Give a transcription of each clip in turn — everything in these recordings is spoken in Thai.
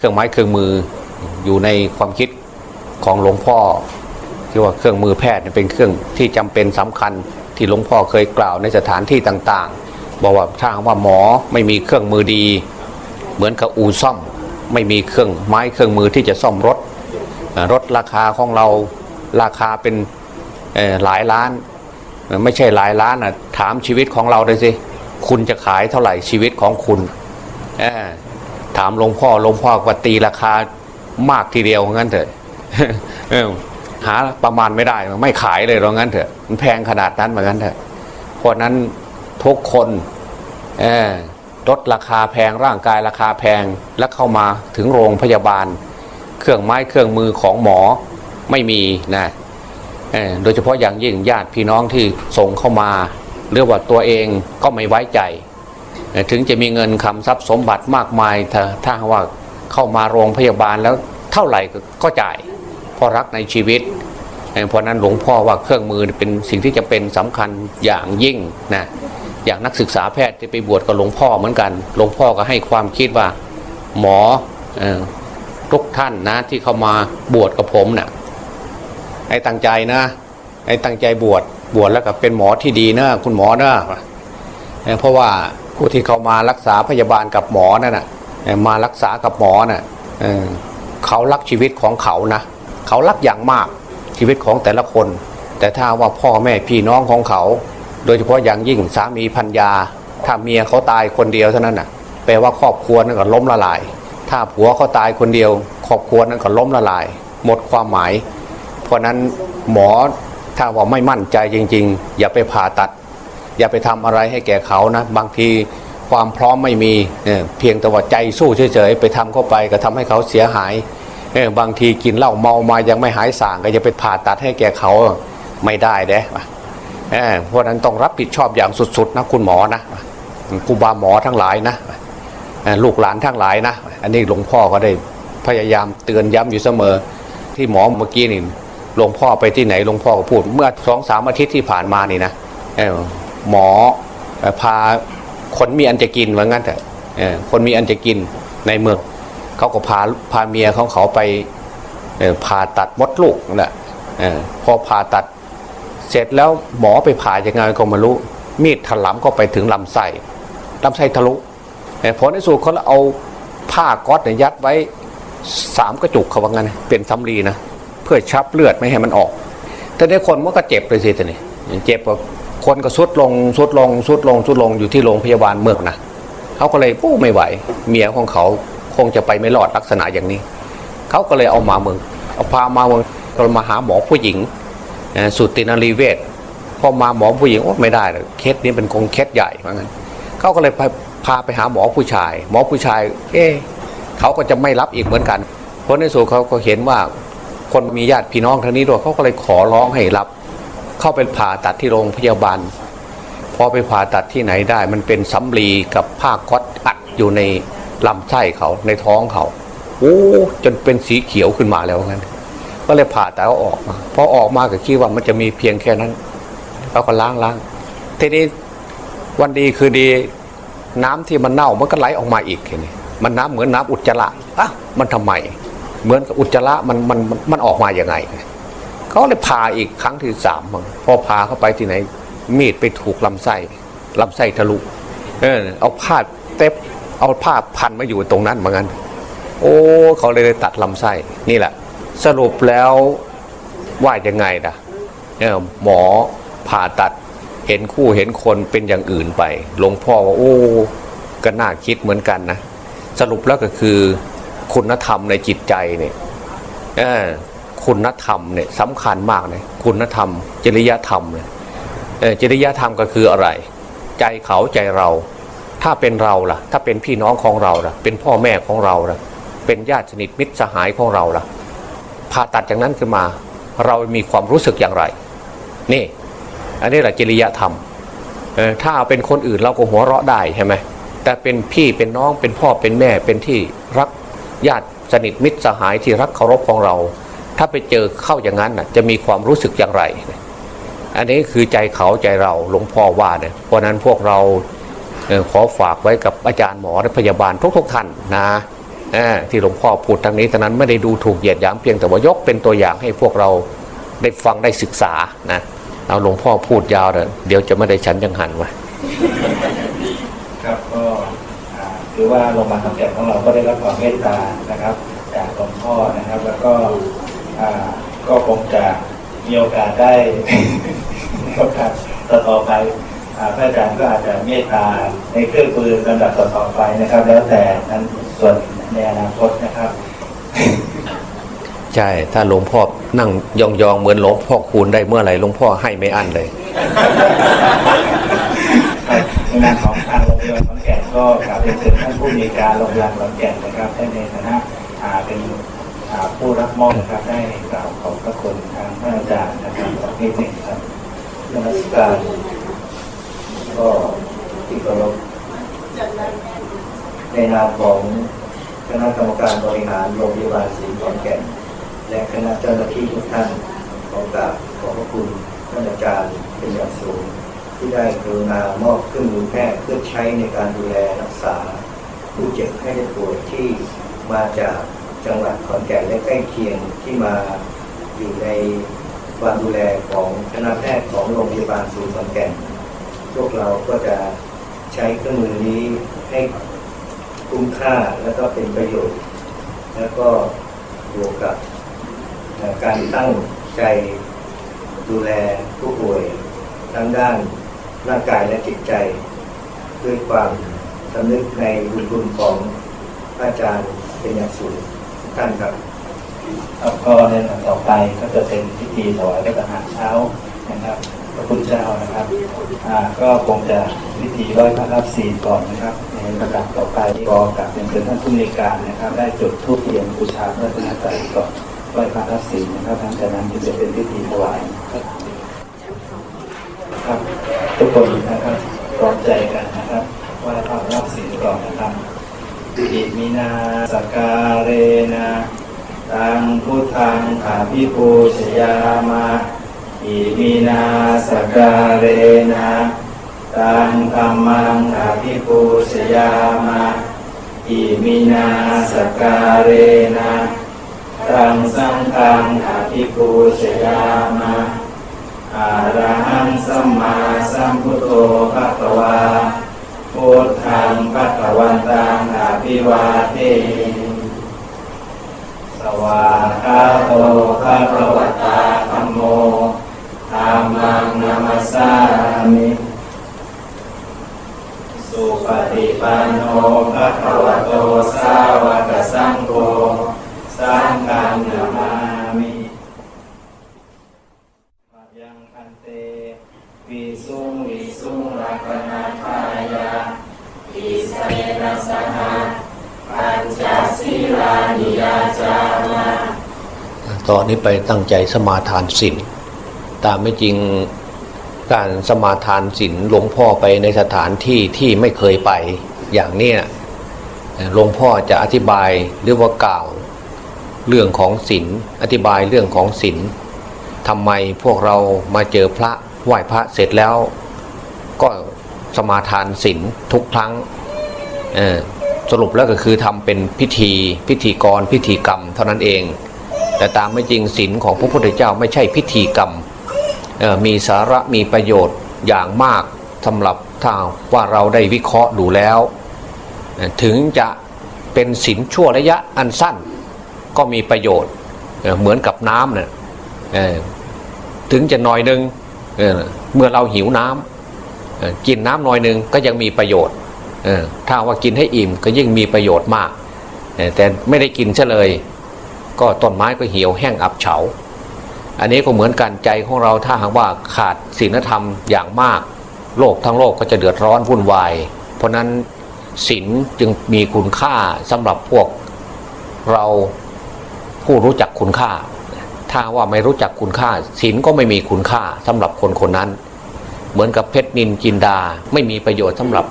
เครื่องไม้เครื่องมืออยู่ในความคิดของหลวงพ่อที่ว่าเครื่องมือแพทย์เป็นเครื่องที่จำเป็นสำคัญที่หลวงพ่อเคยกล่าวในสถานที่ต่างๆ บอกว่าถ้าว่าหมอไม่มีเครื่องมือดี เหมือนกับอู่ซ่อม ไม่มีเครื่องไม้เครื่องมือที่จะซ่อมรถ รถราคาของเราราคาเป็นหลายล้าน ไม่ใช่หลายล้านนะถามชีวิตของเราเลยสิคุณจะขายเท่าไหร่ชีวิตของคุณ ถามหลวงพ่อหลวงพ่อก็ตีราคามากทีเดียวงั้นเถอะหาประมาณไม่ได้ไม่ขายเลยเรางั้นเถอะมันแพงขนาดนั้นเหมือนกันเถอะเพราะนั้นทุกคนลดราคาแพงร่างกายราคาแพงแล้วเข้ามาถึงโรงพยาบาล เครื่องไม้เครื่องมือของหมอไม่มีนะโดยเฉพาะอย่างยิ่งญาติพี่น้องที่ส่งเข้ามา หรือว่าตัวเองก็ไม่ไว้ใจ ถึงจะมีเงินคำทรัพย์สมบัติมากมายถ้าว่าเข้ามาโรงพยาบาลแล้วเท่าไหร่ก็จ่ายเพราะรักในชีวิต เพราะนั้นหลวงพ่อว่าเครื่องมือเป็นสิ่งที่จะเป็นสำคัญอย่างยิ่งนะอย่างนักศึกษาแพทย์ที่ไปบวชกับหลวงพ่อเหมือนกัน หลวงพ่อก็ให้ความคิดว่าหมออทุกท่านนะที่เข้ามาบวชกับผมนะ่ะให้ตั้งใจนะให้ตั้งใจบวชบวชแล้วก็เป็นหมอที่ดีนะคุณหมอนะเอ่อเพราะว่า ผู้ที่เขามารักษาพยาบาลกับหมอนั่นน่ะมารักษากับหมอน่ะเอ่อเขารักชีวิตของเขานะเขารักอย่างมากชีวิตของแต่ละคน แต่ถ้าว่าพ่อแม่พี่น้องของเขา โดยเฉพาะอย่างยิ่งสามีพัญญาถ้าเมียเขาตายคนเดียวเท่านั้นน่ะแปลว่าครอบครัวนั้นก็ล้มละลาย ถ้าผัวเขาตายคนเดียว ครอบครัวนั้นก็ล้มละลาย หมดความหมาย เพราะนั้นหมอถ้าว่าไม่มั่นใจจริง ๆ อย่าไปผ่าตัด อย่าไปทำอะไรให้แก่เขานะ บางทีความพร้อมไม่มีเเพียงแต่ว่าใจสู้เฉยๆไปทำเข้าไปก็ทำให้เขาเสียหายเอบางทีกินเหล้าเมามายังไม่หายส่างก็จะไปผ่าตัดให้แก่เขาไม่ได้เด้เพราะนั้นต้องรับผิดชอบอย่างสุดๆนะคุณหมอนะครูบาหมอทั้งหลายนะลูกหลานทั้งหลายนะ อันนี้หลวงพ่อก็ได้พยายามเตือนย้ำอยู่เสมอ ที่หมอเมื่อกี้นี่หลวงพ่อไปที่ไหนหลวงพ่อก็พูด เมื่อสองสามอาทิตย์ที่ผ่านมานี่นะ หมอพาคนมีอันจะกินว่างั้นเถอะคนมีอันจะกินในเมืองเขาก็พาพาเมียของเขาไปผ่าตัดมดลูกนั่นแหละพอผ่าตัดเสร็จแล้วหมอไปผ่ายังไงก็ไม่รู้ มีดถลำก็ไปถึงลำไส้ลำไส้ทะลุเอ่อผลในสุดเขาเอาผ้าก๊อตเนี่ยยัดไว้สามกระจุกเขาว่างั้นเป็นสำลีนะเพื่อชับเลือดไม่ให้มันออกแต่ในคนมันก็เจ็บเลยสิท่านี่เจ็บกว่า คนก็สุดลงสุดลงสุดลงสุดลงอยู่ที่โรงพยาบาลเมืองนะเขาก็เลยปู้ไม่ไหว เมียของเขาคงจะไปไม่รอดลักษณะอย่างนี้ เขาก็เลยเอามาเมืองเอาพามาเมืองก็มาหาหมอผู้หญิงสุตินารีเวชพอมาหมอผู้หญิงโอ้ไม่ได้เลยเคสนี้เป็นคงเคสใหญ่เหมือนกันเขาก็เลยพาพาไปหาหมอผู้ชาย หมอผู้ชาย เอ๊เขาก็จะไม่รับอีกเหมือนกันเพราะในส่วนเขาก็เห็นว่าคนมีญาติพี่น้องทางนี้ด้วยเขาก็เลยขอร้องให้รับ เข้าไปผ่าตัดที่โรงพยาบาล พอไปผ่าตัดที่ไหนได้ มันเป็นสำลีกับผ้าก๊อตอัดอยู่ในลำไส้เขาในท้องเขาโอ้จนเป็นสีเขียวขึ้นมาแล้วงั้น ก็เลยผ่าตัดเอาออกมาพอออกมาก็คิดว่ามันจะมีเพียงแค่นั้นเราก็ล้างล้างทีนี้วันดีคือดีน้ำที่มันเน่ามันก็ไหลออกมาอีกทีนี้มันน้ำเหมือนน้ำอุจจาระอะมันทำไม เหมือนกับอุจจาระมันมันมันออกมาอย่างไง เขาเลยพาอีกครั้งที่สามพอพาเข้าไปที่ไหน มีดไปถูกลำไส้ลำไส้ทะลุเออเอาผ้าเต็บเอาผ้าพันมาอยู่ตรงนั้นเหมือนกันโอ้เขาเลยตัดลำไส้นี่แหละ สรุปแล้วว่ายังไงนะเออหมอผ่าตัดเห็นคู่เห็นคนเป็นอย่างอื่นไปหลวงพ่อว่าโอ้ก็น่าคิดเหมือนกันนะ สรุปแล้วก็คือคุณธรรมในจิตใจเนี่ยเออ คุณธรรมเนี่ยสำคัญมากเลยคุณธรรม จริยธรรมเนี่ยเออจริยธรรมก็คืออะไร ใจเขาใจเรา ถ้าเป็นเราล่ะ ถ้าเป็นพี่น้องของเราล่ะ เป็นพ่อแม่ของเราล่ะ เป็นญาติสนิทมิตรสหายของเราล่ะผ่าตัดจากนั้นขึ้นมา เรามีความรู้สึกอย่างไร นี่ อันนี้แหละจริยธรรมเออถ้าเป็นคนอื่นเราก็หัวเราะได้ใช่ไหมแต่เป็นพี่เป็นน้องเป็นพ่อเป็นแม่เป็นที่รักญาติสนิทมิตรสหายที่รักเคารพของเรา ถ้าไปเจอเข้าอย่างนั้นน่ะจะมีความรู้สึกอย่างไร อันนี้คือใจเขาใจเราหลวงพ่อว่าเนี่ยเพราะนั้นพวกเราขอฝากไว้กับอาจารย์หมอและพยาบาลทุกๆท่านนะที่หลวงพ่อพูดทางนี้ตอนนั้นไม่ได้ดูถูกเหยียดหยามเพียงแต่ว่ายกเป็นตัวอย่างให้พวกเราได้ฟังได้ศึกษานะเอาหลวงพ่อพูดยาวเลยเดี๋ยวจะไม่ได้ฉันยังหันวะครับก็อ่าถือว่าโรงพยาบาลขอนแก่นของเราก็ได้รับความเมตตานะครับ จากหลวงพ่อนะครับ แล้วก็ ก็คงจะมีโอกาสได้มีโอกาสต่อต่อไปอ่าพระอาจารย์ก็อาจจะเมตตาในเครื่องปืนลำดับต่อต่อไปนะครับ แล้วแต่นั้นส่วนในอนาคตนะครับ ใช่ ถ้าหลวงพ่อนั่งยองๆเหมือนหลวงพ่อคูณได้เมื่อไหร่หลวงพ่อให้ไม่อั้นเลยในนามของทางโรงพยาบาลขอนแก่นก็กราบเรียนเชิญท่านผู้มีการโรงพยาบาลขอนแก่นนะครับท่านในฐานะอ่าเป็นอ่า ผู้รับมอบนะครับได้กล่าวขอบพระคุณทางท่านอาจารย์นะครับขอที่หนึ่งครับนมัสการก็ที่เคารพในนามของคณะกรรมการบริหารโรงพยาบาลศรีขอนแก่น และคณะเจ้าหน้าที่ทุกท่านขอกราบขอบพระคุณท่านอาจารย์เป็นอย่างสูง ที่ได้กรุณามอบเครื่องมือแพทย์เพื่อใช้ในการดูแลรักษา ผู้เจ็บไข้ได้ป่วยที่มาจาก จังหวัดขอนแก่นและใกล้เคียงที่มาอยู่ในความดูแลของคณะแพทย์ของโรงพยาบาลศูนย์ขอนแก่น พวกเราก็จะใช้เครื่องมือนี้ให้คุ้มค่าและก็เป็นประโยชน์ แล้วก็บวกกับการตั้งใจดูแลผู้ป่วยทั้งด้านร่างกายและจิตใจ ด้วยความสำนึกในบุญคุณของพระอาจารย์เป็นอย่างสูง ท่านครับครับก็ในลำดับต่อไปก็จะเป็นพิธีถวายพระทหารเช้านะครับพระคุณเจ้านะครับอ่าก็คงจะพิธีร้อยพระรับศีลก่อนนะครับ ในลำดับต่อไปก็กลับเป็นเชิญท่านผู้มีการนะครับ ได้จุดธูปเทียนบูชาพระรัตนตรัยก่อนร้อยพระรับศีลนะครับทางจากนั้นจะเป็นพิธีถวายครับครับ ทุกคนนะครับพร้อมใจกันนะครับไหว่าพระรับศีลก่อนนะครับอิ มินาสการเรนะตังพุทธังขาพิปูชยามาอิมินาสการเรนะตังธรรมังขาพิปูชยามาอิมินาสการเรนะตังสังฆังขาพิปูชยามาอะรหังสัมมาสัมพุทโธภะคะวา พุทธังภะคะวันตังอภิวาเทสวาคาโตภะคะวัตาธัมโมธัมมังนามัสสามิสุปฏิปันโนภะคะวะโตสาวกสังโฆสังฆังนามามิ ปัยังคันเตวิสุงวิสุงรักนาทายาอิส เยนะสหะปัญจศีลานิยาจามาตอนนี้ไปตั้งใจสมาทานศีลตามไม่จริงการสมาทานศีลหลวงพ่อไปในสถานที่ที่ไม่เคยไปอย่างเนี้ยหลวงพ่อจะอธิบายหรือว่ากล่าวเรื่องของศีลอธิบายเรื่องของศีลทำไมพวกเรามาเจอพระไหว้พระเสร็จแล้ว ก็สมาทานศีลทุกครั้ง สรุปแล้วก็คือทำเป็นพิธีพิธีกรพิธีกรรมเท่านั้นเอง แต่ตามไม่จริงศีลของพระพุทธเจ้าไม่ใช่พิธีกรรมออมีสาระมีประโยชน์อย่างมากสำหรับถ้าว่าเราได้วิเคราะห์ดูแล้วออถึงจะเป็นศีลชั่วระยะอันสั้นก็มีประโยชน์เออเหมือนกับน้ำเนี่ยถึงจะน้อยหนึงเอ่อเมื่อเราหิวน้ำกินน้ำน้อยหนึงก็ยังมีประโยชน์ ถ้าว่ากินให้อิ่มก็ยิ่งมีประโยชน์มาก แต่ไม่ได้กินเฉลย ก็ต้นไม้ก็เหี่ยวแห้งอับเฉา อันนี้ก็เหมือนกันใจของเราถ้าหากว่าขาดศีลธรรมอย่างมาก โลกทั้งโลกก็จะเดือดร้อนวุ่นวาย เพราะนั้นศีลจึงมีคุณค่าสำหรับพวกเราผู้รู้จักคุณค่า ถ้าว่าไม่รู้จักคุณค่าศีลก็ไม่มีคุณค่าสำหรับคนคนนั้น เหมือนกับเพชรนินจินดาไม่มีประโยชน์สำหรับ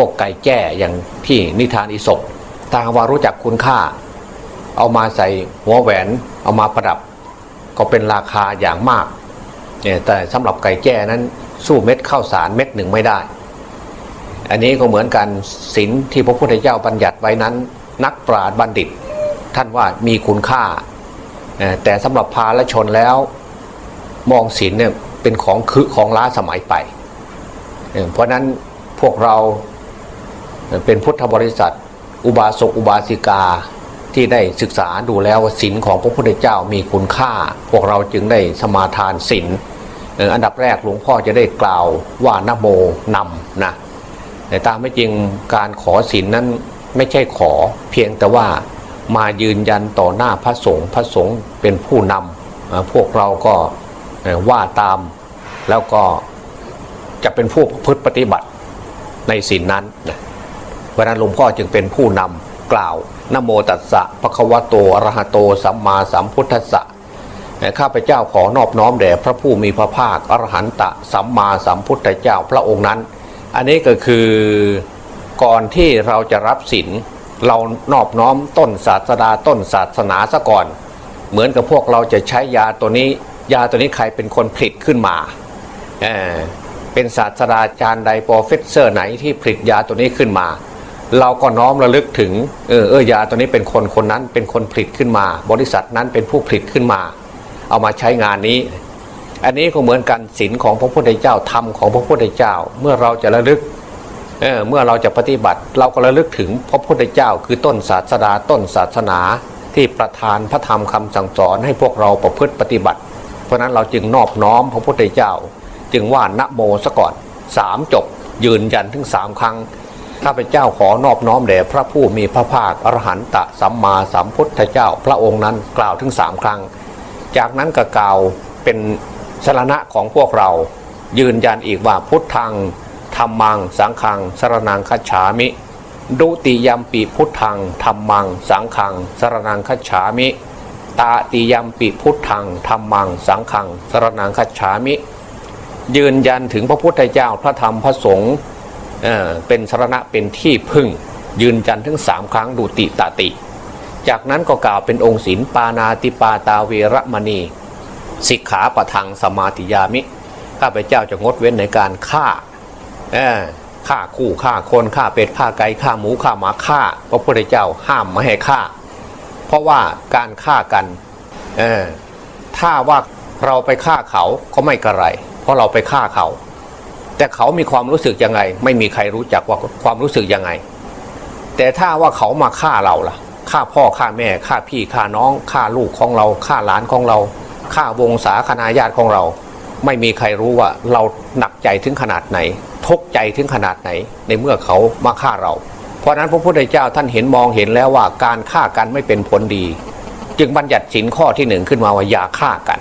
วกไก่แจ้อย่างที่นิทานอิศบถ้าหากว่ารู้จักคุณค่า เอามาใส่หัวแหวน เอามาประดับ ก็เป็นราคาอย่างมากเนี่ยแต่สำหรับไก่แจ้นั้นสู้เม็ดข้าวสารเม็ดหนึ่งไม่ได้ อันนี้ก็เหมือนกันศีลที่พระพุทธเจ้าบัญญัติไว้นั้น นักปราชญ์บัณฑิต ท่านว่ามีคุณค่า แต่สำหรับพาและชนแล้ว มองศีลเนี่ยเป็นของคือของล้าสมัยไปเอ่อเพราะฉะนั้นพวกเรา เป็นพุทธบริษัท อุบาสกอุบาสิกาที่ได้ศึกษาดูแล้วว่าศีลของพระพุทธเจ้ามีคุณค่า พวกเราจึงได้สมาทานศีลอันดับแรกหลวงพ่อจะได้กล่าวว่านโมนำนะแต่ตามไม่จริงการขอศีลนั้นไม่ใช่ขอเพียงแต่ว่ามายืนยันต่อหน้าพระสงฆ์พระสงฆ์เป็นผู้นำพวกเราก็ว่าตามแล้วก็จะเป็นผู้ประพฤติปฏิบัติในศีลนั้นนะ เพราะนั้นหลวงพ่อจึงเป็นผู้นำกล่าวนโมตัสสะภะคะวะโตอรหะโตสัมมาสัมพุทธัสสะข้าพเจ้าขอนอบน้อมแด่พระผู้มีพระภาคอรหันตะสัมมาสัมพุทธเจ้าพระองค์นั้น อันนี้ก็คือก่อนที่เราจะรับศีลเรานอบน้อมต้นศาสดาต้นศาสนาซะก่อน เหมือนกับพวกเราจะใช้ยาตัวนี้ ยาตัวนี้ใครเป็นคนผลิตขึ้นมาเเป็นศาสตราจารย์ใดโปรเฟสเซอร์ไหนที่ผลิตยาตัวนี้ขึ้นมา เราก็น้อมระลึกถึงเออเออยาตัวนี้เป็นคนคนนั้นเป็นคนผลิตขึ้นมา บริษัทนั้นเป็นผู้ผลิตขึ้นมา เอามาใช้งานนี้ อันนี้ก็เหมือนกันศีลของพระพุทธเจ้าธรรมของพระพุทธเจ้า เมื่อเราจะระลึกเออเมื่อเราจะปฏิบัติ เราก็ระลึกถึงพระพุทธเจ้า คือต้นศาสดาต้นศาสนา ที่ประทานพระธรรมคำสั่งสอนให้พวกเราประพฤติปฏิบัติ เพราะฉะนั้นเราจึงนอบน้อมพระพุทธเจ้า จึงว่านะโมซะก่อนสามจบยืนยันถึงสามครั้ง ข้าพเจ้าขอนอบน้อมแด่พระผู้มีพระภาคอรหันตะสัมมาสัมพุทธเจ้า พระองค์นั้นกล่าวถึงสามครั้ง จากนั้นก็กล่าวเป็นสรณะของพวกเรา ยืนยันอีกว่าพุทธังธรรมัง สังขังสรนังคัจฉามิ ดุติยมปีพุทธังธรรมัง สังขังสรนังคัจฉามิ ตาติยมปีพุทธังธรรมัง สังขังสรนังคัจฉามิ ยืนยันถึงพระพุทธเจ้าพระธรรมพระสงฆ์ เป็นสรณะเป็นที่พึ่ง ยืนยันถึงสามครั้งดุติตาติ จากนั้นก็กล่าวเป็นองค์ศีลปานาติปาตาเวรมณี สิกขาประทังสมาธิยามิ ข้าพเจ้าจะงดเว้นในการฆ่าฆ่าคู่ฆ่าคนฆ่าเป็ดฆ่าไก่ฆ่าหมูฆ่าหมาฆ่าพระพุทธเจ้าห้ามไม่ให้ฆ่า เพราะว่าการฆ่ากันถ้าว่าเราไปฆ่าเขาก็ไม่กระไร เพราะเราไปฆ่าเขา แต่เขามีความรู้สึกยังไง ไม่มีใครรู้จักว่าความรู้สึกยังไง แต่ถ้าว่าเขามาฆ่าเราล่ะฆ่าพ่อฆ่าแม่ฆ่าพี่ฆ่าน้องฆ่าลูกของเราฆ่าหลานของเราฆ่าวงศาคณาญาติของเรา ไม่มีใครรู้ว่าเราหนักใจถึงขนาดไหนทุกใจถึงขนาดไหน ในเมื่อเขามาฆ่าเรา เพราะนั้นพระพุทธเจ้าท่านเห็นมองเห็นแล้วว่าการฆ่ากันไม่เป็นผลดี จึงบัญญัติสินข้อที่หนึ่งขึ้นมาว่าอย่าฆ่ากัน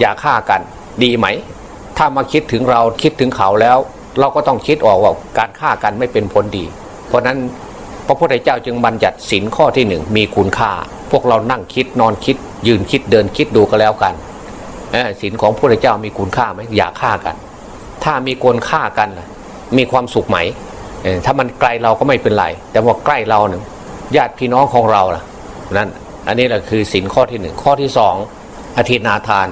อย่าฆ่ากัน ดีไหม ถ้ามาคิดถึงเราคิดถึงเขาแล้ว เราก็ต้องคิดออกว่าการฆ่ากันไม่เป็นผลดี เพราะนั้นพระพุทธเจ้าจึงบัญญัติสินข้อที่หนึ่งมีคุณค่า พวกเรานั่งคิดนอนคิด ยืนคิดเดินคิดดูก็แล้วกันสินของพระพุทธเจ้ามีคุณค่าไหมอย่าฆ่ากัน ถ้ามีคนฆ่ากันมีความสุขไหมถ้ามันไกลเราก็ไม่เป็นไร แต่ว่าใกล้เราเนี่ยญาติพี่น้องของเราล่ะนั่นอันนี้แหละคือสินข้อที่หนึ่งข้อที่สองอธินาทาน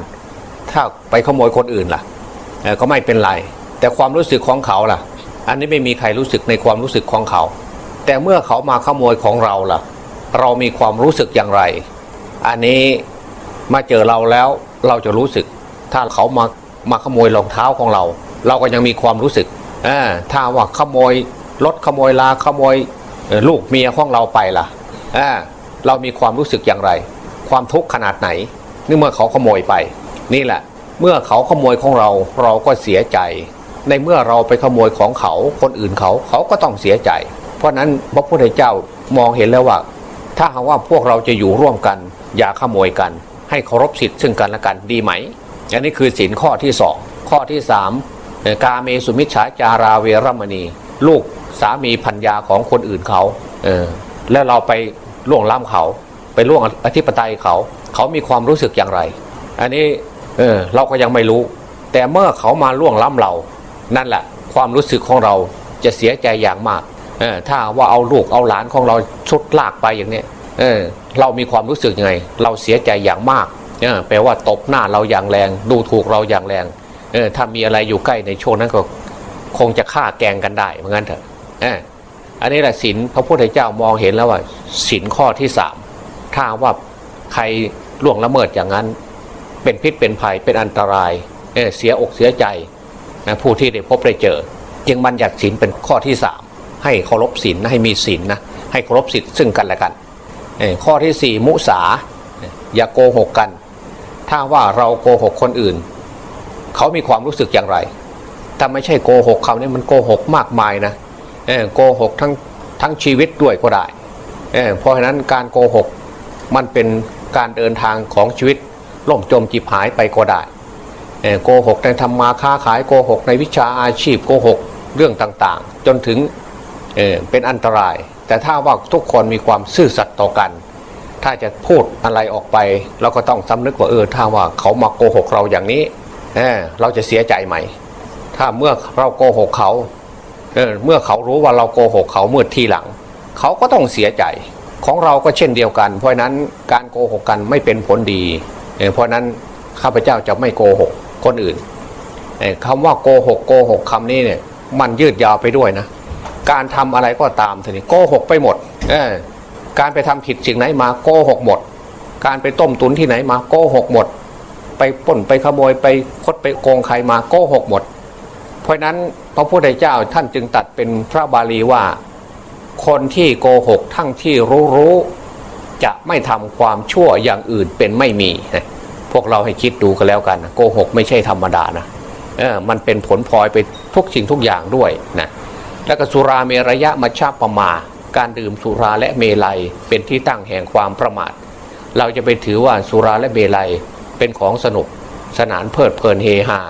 ถ้าไปขโมยคนอื่นล่ะ ก็ไม่เป็นไร แต่ความรู้สึกของเขาล่ะ อันนี้ไม่มีใครรู้สึกในความรู้สึกของเขา แต่เมื่อเขามาขโมยของเราล่ะ เรามีความรู้สึกอย่างไร อันนี้มาเจอเราแล้วเราจะรู้สึก ถ้าเขามามาขโมยรองเท้าของเรา เราก็ยังมีความรู้สึกถ้าว่าขโมยรถขโมยลาขโมยลูกเมียของเราไปล่ะเเรามีความรู้สึกอย่างไร ความทุกข์ขนาดไหนนี่เมื่อเขาขโมยไป นี่แหละ เมื่อเขาขโมยของเราเราก็เสียใจ ในเมื่อเราไปขโมยของเขาคนอื่นเขาเขาก็ต้องเสียใจ เพราะนั้นพระพุทธเจ้ามองเห็นแล้วว่า ถ้าหากว่าพวกเราจะอยู่ร่วมกัน อย่าขโมยกัน ให้เคารพสิทธิ์ซึ่งกันและกันดีไหมอันนี้คือสินข้อที่สองข้อที่สามกาเมสุมิชฌาจาราเวรมณี ลูกสามีพัญญาของคนอื่นเขาเออแล้วเราไปล่วงล้ำเขา ไปล่วงอธิปไตยเขา เขามีความรู้สึกอย่างไร อันนี้ เออเราก็ยังไม่รู้ แต่เมื่อเขามาล่วงล้ำเรา นั่นแหละ ความรู้สึกของเราจะเสียใจอย่างมากเออถ้าว่าเอาลูกเอาหลานของเราชุดลากไปอย่างนี้เออเรามีความรู้สึกยังไง เราเสียใจอย่างมากเออแปลว่าตบหน้าเราอย่างแรง ดูถูกเราอย่างแรงเออถ้ามีอะไรอยู่ใกล้ในช่วงนั้นก็คงจะฆ่าแกงกันได้เหมือนกันเถอะเอออันนี้แหละศีลพระพุทธเจ้ามองเห็นแล้วว่าศีลข้อที่สามถ้าว่าใครล่วงละเมิดอย่างนั้น เป็นพิษเป็นภัยเป็นอันตรายเเสียอกเสียใจนะผู้ที่ได้พบได้เจอ จึงบัญญัติศีลเป็นข้อที่สามให้เคารพศีลให้มีศีลนะให้เคารพศีลซึ่งกันและกัน ข้อที่สี่มุสาอย่าโกหกกัน ถ้าว่าเราโกหกคนอื่น เขามีความรู้สึกอย่างไรถ้าไม่ใช่โกหกเขาเนี่ยมันโกหกมากมายนะโกหกทั้งทั้งชีวิตด้วยก็ได้เเพราะฉะนั้นการโกหกมันเป็นการเดินทางของชีวิต ล่มจมจีบหายไปก็ได้โกหกในทำมาค้าขายโกหกในวิชาอาชีพโกหกเรื่องต่างๆ จนถึงเเป็นอันตราย แต่ถ้าว่าทุกคนมีความซื่อสัตย์ต่อกัน ถ้าจะพูดอะไรออกไป เราก็ต้องสำนึกว่าเออถ้าว่าเขามาโกหกเราอย่างนี้เเราจะเสียใจไหม ถ้าเมื่อเราโกหกเขาเเมื่อเขารู้ว่าเราโกหกเขาเมื่อทีหลัง เขาก็ต้องเสียใจของเราก็เช่นเดียวกัน เพราะนั้นการโกหกกันไม่เป็นผลดี เพราะนั้นข้าพเจ้าจะไม่โกหกคนอื่นเออคำว่าโกหกโกหกคำนี้เนี่ยมันยืดยาวไปด้วยนะ การทำอะไรก็ตามทีนี้โกหกไปหมดการไปทำผิดสิ่งไหนมาโกหกหมด การไปต้มตุนที่ไหนมาโกหกหมด ไปปล้นไปขโมยไปคดไปโกงใครมาโกหกหมด เพราะฉะนั้นพระพุทธเจ้าท่านจึงตัดเป็นพระบาลีว่า คนที่โกหกทั้งที่รู้รู้ จะไม่ทำความชั่วอย่างอื่นเป็นไม่มีพวกเราให้คิดดูกันแล้วกันนะโกหกไม่ใช่ธรรมดานะเออมันเป็นผลพลอยไปทุกสิ่งทุกอย่างด้วยนะแล้วก็สุราเมรยะมัชฌะปมา การดื่มสุราและเมลัยเป็นที่ตั้งแห่งความประมาท เราจะไปถือว่าสุราและเมลัยเป็นของสนุกสนานเพลิดเพลินเฮฮา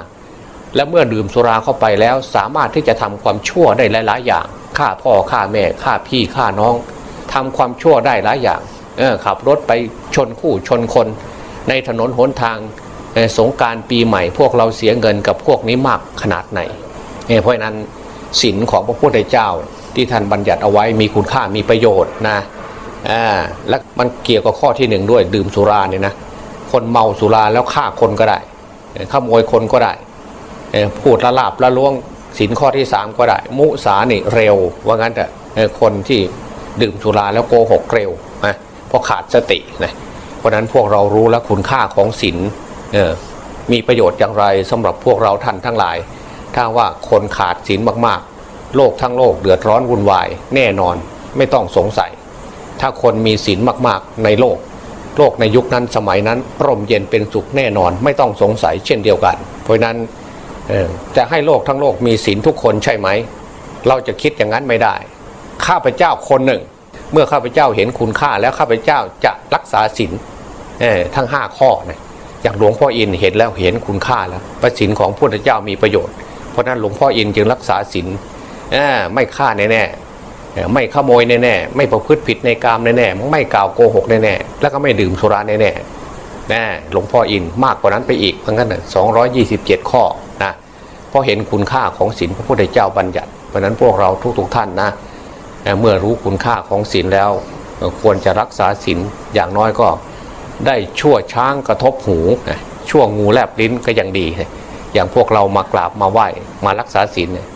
และเมื่อดื่มสุราเข้าไปแล้วสามารถที่จะทำความชั่วได้หลาย ๆ อย่างฆ่าพ่อฆ่าแม่ฆ่าพี่ฆ่าน้องทำความชั่วได้หลายอย่าง ขับรถไปชนคู่ชนคน ในถนนหนทางสงการปีใหม่พวกเราเสียเงินกับพวกนี้มากขนาดไหนเพราะนั้นศีลของพระพุทธเจ้าที่ท่านบัญญัติเอาไว้มีคุณค่ามีประโยชน์นะและมันเกี่ยวกับข้อที่หนึ่งด้วยดื่มสุราเนี่ยนะคนเมาสุราแล้วฆ่าคนก็ได้ขโมยคนก็ได้พูดละลาบละล้วงสินข้อที่สามก็ได้ มุสานี่เร็ว ว่างั้นแต่คนที่ดื่มสุราแล้วโกหกเร็ว ราะขาดสตินะเพราะนั้นพวกเรารู้แล้วคุณค่าของศีลมีประโยชน์อย่างไรสำหรับพวกเราท่านทั้งหลาย ถ้าว่าคนขาดศีลมากๆ โลกทั้งโลกเดือดร้อนวุ่นวาย แน่นอนไม่ต้องสงสัย ถ้าคนมีศีลมากๆในโลก โลกในยุคนั้นสมัยนั้นร่มเย็นเป็นสุขแน่นอนไม่ต้องสงสัยเช่นเดียวกัน เพราะนั้นจะให้โลกทั้งโลกมีศีลทุกคนใช่ไหม เราจะคิดอย่างนั้นไม่ได้ ข้าพเจ้าคนหนึ่ง เมื่อข้าพเจ้าเห็นคุณค่าแล้วข้าพเจ้าจะรักษาศีลทั้งห้าข้อนะอย่างหลวงพ่ออินเห็นแล้วเห็นคุณค่าแล้วว่าศีลของพุทธเจ้ามีประโยชน์เพราะนั้นหลวงพ่ออินจึงรักษาศีลไม่ฆ่าแน่ๆเออไม่ขโมยแน่ๆไม่ประพฤติผิดในกามแน่ๆไม่กล่าวโกหกแน่ๆแล้วก็ไม่ดื่มสุราแน่ๆแน่หลวงพ่ออินมากกว่านั้นไปอีกเพราะงั้นสองร้อยยี่สิบเจ็ดข้อนะเพราะเห็นคุณค่าของศีลพระพุทธเจ้าบัญญัติเพราะฉะนั้นพวกเราทุกๆท่านนะ เมื่อรู้คุณค่าของศีลแล้วควรจะรักษาศีลอย่างน้อยก็ได้ชั่วช้างกระทบหูชั่วงูแลบลิ้นก็ยังดี อย่างพวกเรามากราบมาไหว้มารักษาศีลเนี่ย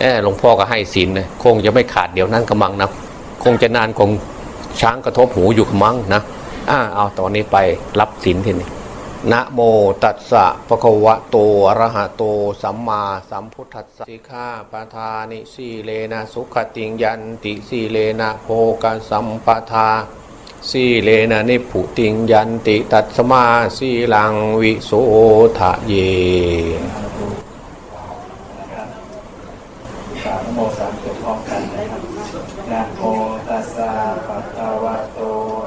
เอ่อหลวงพ่อก็ให้ศีลนคงจะไม่ขาดเดี๋ยวนั้นกำมังนะคงจะนานคงช้างกระทบหูอยู่กำมังนะอ่าเอาตอนนี้ไปรับศีลทีนี้ นะโมตัสสะปะคะวะโตอะระหะโต สัมมาสัมพุทธัสสะสิกขาปะทานิสีเลนะสุขติงยันติสีเลนะโภกัสสัมปทาสีเลนะนิพุติงยันติตัสมาสีลังวิโสทะเย นะครับกราบนะโมสามจบพร้อมกันนะครับนะโมตัสสะภะคะวะโต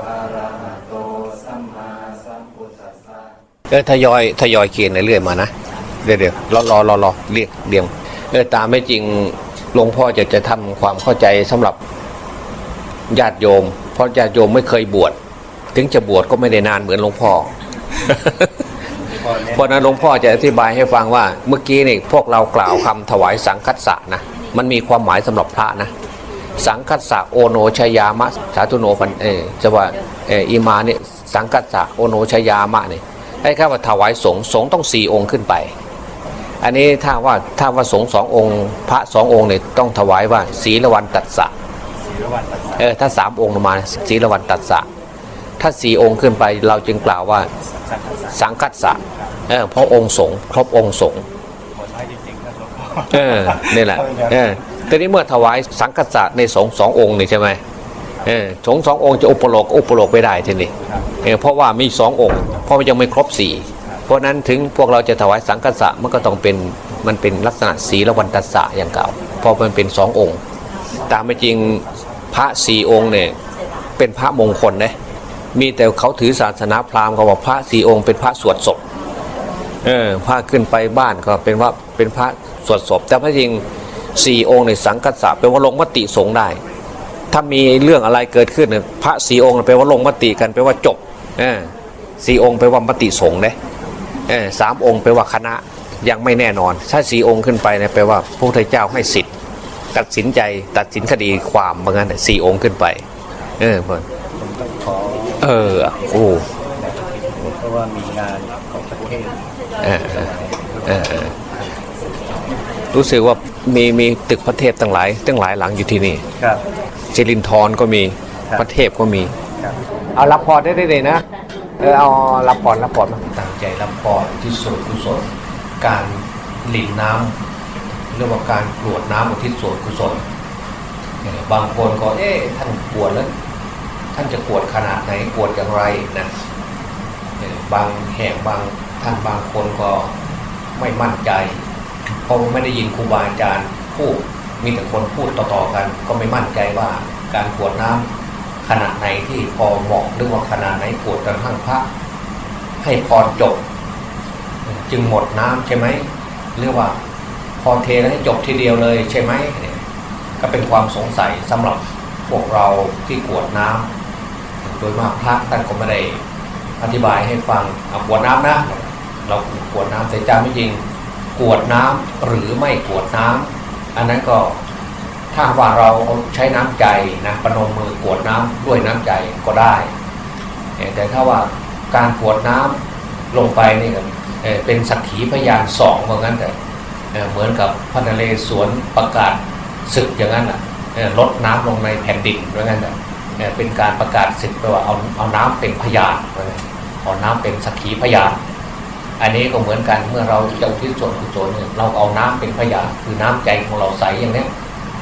อะระหะโตสัมมาสัมพุทธัสสะ เออทยอยทยอยเขียนเรื่อยๆมานะเดี๋ยวเดี๋ยวรอรอรอรอเรียกเดียงเออตามไม่จริงหลวงพ่อจะจะทำความเข้าใจสำหรับญาติโยม เพราะญาติโยมไม่เคยบวชถึงจะบวชก็ไม่ได้นานเหมือนหลวงพ่อเพราะนั้นหลวงพ่อจะอธิบายให้ฟังว่า เมื่อกี้นี่พวกเรากล่าวคำถวายสังคัสสะนะมันมีความหมายสำหรับพระนะสังคัสสะโอโนชยามะสาธุโนพันเอจะว่าเอออีมาเนี่ยสังคัสสะโอโนชยามะเนี่ย ไอ้ข้าว่าถวายสงฆ์สงฆ์ต้องสี่องค์ขึ้นไป อันนี้ถ้าว่าถ้าว่าสงฆ์สององค์ พระสององค์เนี่ยต้องถวายว่าศีลวันตัสสะระหว่างตัดสายเออถ้าสามองค์ลงมาศีลวันตัดสะถ้าสี่องค์ขึ้นไปเราจึงกล่าวว่าสังกัดสายสังคัสสะเออเพราะองค์สงฆ์ครบองค์สงฆ์หมดท้ายจริงๆครับหลวงพ่อเออนี่แหละเออทีนี้เมื่อถวายสังคัสสะในสงฆ์สององค์นี่ใช่ไหม เออสงสององค์จะอุปโลกอุปโลกไม่ได้ทีนี้เออเพราะว่ามีสององค์ เพราะมันยังไม่ครบสี่เพราะนั้นถึงพวกเราจะถวายสังกัสสะมันก็ต้องเป็นมันเป็นลักษณะสีละวันตัสสะอย่างเก่าเพราะมันเป็นสององค์ ตามไม่จริงพระสี่องค์เนี่ยเป็นพระมงคลนะมีแต่เขาถือศาสนาพราหมณ์เขาบอกพระสี่องค์เป็นพระสวดศพเออพระขึ้นไปบ้านก็เป็นว่าเป็นพระสวดศพแต่พระจริงสี่องค์ในสังกัสสะเป็นว่าลงมติสงได้ ถ้ามีเรื่องอะไรเกิดขึ้นเนี่ยพระสี่องค์แปลว่าลงมติกันแปลว่าจบเออสี่องค์แปลว่ามติสงฆ์เนยเออสามองค์แปลว่าคณะยังไม่แน่นอน ถ้าสี่องค์ขึ้นไปเนี่ยแปลว่าพระพุทธเจ้าให้สิทธิ์ตัดสินใจตัดสินคดีความบางงั้นน่ะสี่องค์ขึ้นไป เออเพิ่นผมต้องขอเออโอ้เพราะว่ามีงานของประเทศ รู้สึกว่ามีมีตึกพระเทพตั้งหลายตั้งหลายหลังอยู่ที่นี่ครับ สิรินทรก็มีครับพระเทพก็มีครับเอารับพรได้เลยนะเออเอารับพรรับพรมาตั้งใจรับพรที่ส่วนกุศลการหลิ่นน้ำเรียกว่าการกรวดน้ำอุทิศส่วนกุศลเออบางคนก็เอ๊ะท่านกรวดแล้วท่านจะกรวดขนาดไหนกรวดอย่างไรนะเออบางแห่งบางท่านบางคนก็ไม่มั่นใจเพราะไม่ได้ยินครูบาอาจารย์พูดมีแต่คนพูดต่อๆกัน ก็ไม่มั่นใจว่าการกวดน้ำขนาดไหนที่พอเหมาะหรือว่าขนาดไหนปวดกระทั่งพระให้พรจบ จึงหมดน้ำใช่ไหมหรือว่าพอเทแล้วให้จบทีเดียวเลยใช่ไหมก็เป็นความสงสัยสำหรับพวกเราที่กวดน้ำโดยมากพระท่านก็ไม่ได้อธิบายให้ฟังเอากวดน้ำนะ เรากวดน้ำแต่จำไม่จริง กวดน้ำหรือไม่กวดน้ำอันนั้นก็ถ้าว่าเราใช้น้ำใจนะประนมมือกวดน้ำด้วยน้ำใจก็ได้ แต่ถ้าว่าการกวดน้ำลงไปนี่ก็เอ่อเป็นสักขีพยานสองเหมือนกันแต่เหมือนกับพระนเรศวรประกาศศึกอย่างนั้นอะลดน้ำลงในแผ่นดินเหมือนกันแต่เป็นการประกาศศึกแปลว่าเอาเอาน้ำเป็นพยานเอนกันเอาน้ำเป็นสักขีพยาน อันนี้ก็เหมือนกันเมื่อเราจะอุทิศส่วนกุศลเนี่ยเราเอาน้ำเป็นพยาคือน้ำใจของเราใสอย่างนี้ย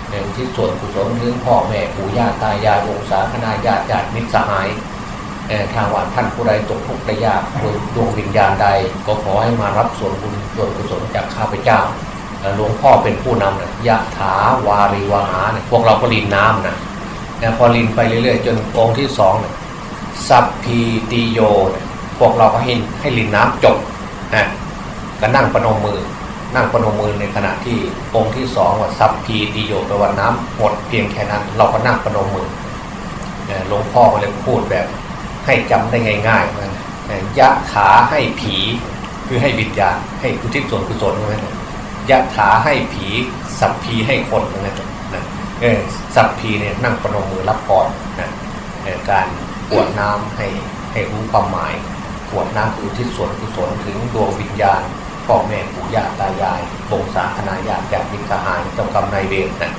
ในอุที่ส่วนกุศลถึงพ่อแม่ปู่ย่าตายายวงศาคณาญาติญาติมิตรสหายทางวันท่านผู้ใดตกทุกข์ได้ยากโดยดวงวิญญาณใด ก็ขอให้มารับส่วนบุญส่วนกุศลจากข้าพเจ้าหลวงพ่อเป็นผู้นำนะยะถาวาริวหานี่ยพวกเราก็ลินน้ำนะพอลินไปเรื่อยๆ จนองค์ที่สองสัพพีติโยพวกเราก็ให้ให้ลินน้ำจบ นะก็นั่งประนมมือ นั่งประนมมือในขณะที่องค์ที่สองว่าซับพีติโยแปลว่าน้ำหมดเพียงแค่นั้น เราก็นั่งประนมมือหลวงพ่อก็เลยพูดแบบให้จำได้ง่ายๆมันยะถาให้ผีคือให้วิญญาณให้กุทิศส่วนกุศลเหมือนกันยะถาให้ผีสัพพีให้คนเหมือนกันนะเออสัพพีเนี่ยนั่งประนมมือรับพรนะการกวดน้ำให้ให้รู้ความหมาย กรวดน้ำคืออุทิศส่วนกุศลถึงดวงวิญญาณพ่อแม่ปู่ย่าตายายวงศาคณาญาติญาติมิตรสหายเจ้ากรรมนายเวรนะ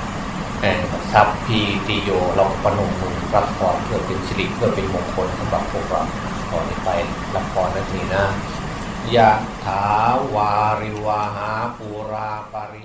ทรัพย์พีติโยเราประนมมือรับพรเพื่อเป็นสิริเพื่อเป็นมงคลสำหรับพวกเราขอนี้ไปรับพรนัทีนะยะถาวาริวาหาปูราปริ